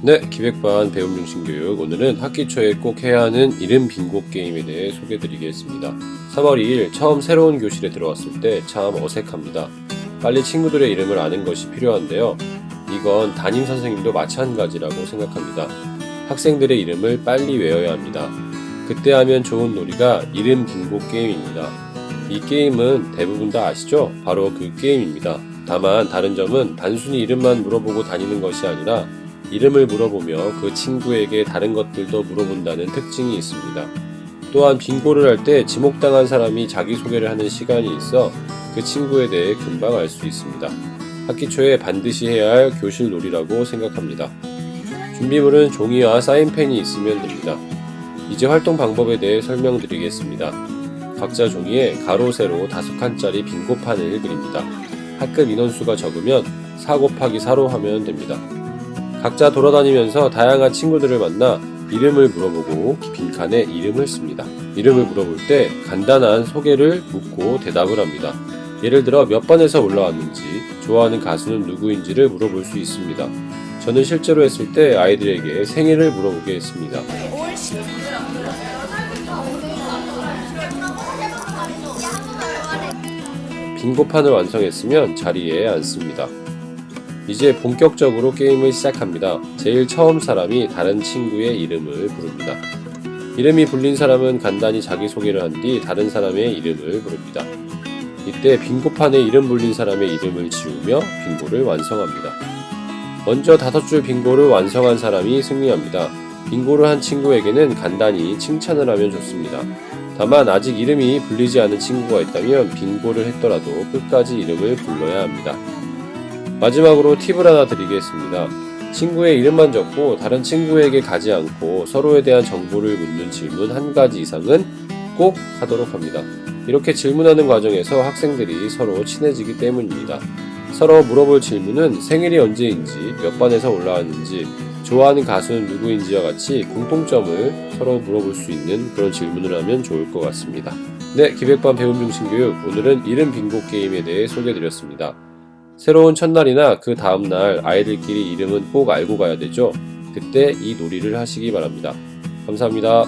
네, 기획반 배움 중심 교육. 오늘은 학기 초에 꼭 해야 하는 이름 빙고 게임에 대해 소개해 드리겠습니다. 3월 2일 처음 새로운 교실에 들어왔을 때 참 어색합니다. 빨리 친구들의 이름을 아는 것이 필요한데요. 이건 담임 선생님도 마찬가지라고 생각합니다. 학생들의 이름을 빨리 외워야 합니다. 그때 하면 좋은 놀이가 이름 빙고 게임입니다. 이 게임은 대부분 다 아시죠? 바로 그 게임입니다. 다만 다른 점은 단순히 이름만 물어보고 다니는 것이 아니라 이름을 물어보며 그 친구에게 다른 것들도 물어본다는 특징이 있습니다. 또한 빙고를 할 때 지목당한 사람이 자기소개를 하는 시간이 있어 그 친구에 대해 금방 알 수 있습니다. 학기 초에 반드시 해야 할 교실 놀이라고 생각합니다. 준비물은 종이와 사인펜이 있으면 됩니다. 이제 활동 방법에 대해 설명드리겠습니다. 각자 종이에 가로, 세로 다섯 칸짜리 빙고판을 그립니다. 학급 인원수가 적으면 4 곱하기 4로 하면 됩니다. 각자 돌아다니면서 다양한 친구들을 만나 이름을 물어보고 빈칸에 이름을 씁니다. 이름을 물어볼 때 간단한 소개를 묻고 대답을 합니다. 예를 들어 몇 반에서 올라왔는지, 좋아하는 가수는 누구인지를 물어볼 수 있습니다. 저는 실제로 했을 때 아이들에게 생일을 물어보게 했습니다. 빙고판을 완성했으면 자리에 앉습니다. 이제 본격적으로 게임을 시작합니다. 제일 처음 사람이 다른 친구의 이름을 부릅니다. 이름이 불린 사람은 간단히 자기소개를 한 뒤 다른 사람의 이름을 부릅니다. 이때 빙고판에 이름 불린 사람의 이름을 지우며 빙고를 완성합니다. 먼저 다섯 줄 빙고를 완성한 사람이 승리합니다. 빙고를 한 친구에게는 간단히 칭찬을 하면 좋습니다. 다만 아직 이름이 불리지 않은 친구가 있다면 빙고를 했더라도 끝까지 이름을 불러야 합니다. 마지막으로 팁을 하나 드리겠습니다. 친구의 이름만 적고 다른 친구에게 가지 않고 서로에 대한 정보를 묻는 질문 한 가지 이상은 꼭 하도록 합니다. 이렇게 질문하는 과정에서 학생들이 서로 친해지기 때문입니다. 서로 물어볼 질문은 생일이 언제인지, 몇 반에서 올라왔는지, 좋아하는 가수는 누구인지와 같이 공통점을 서로 물어볼 수 있는 그런 질문을 하면 좋을 것 같습니다. 네, 기획반 배움 중심 교육 오늘은 이름 빙고 게임에 대해 소개드렸습니다. 새로운 첫날이나 그 다음날 아이들끼리 이름은 꼭 알고 가야 되죠. 그때 이 놀이를 하시기 바랍니다. 감사합니다.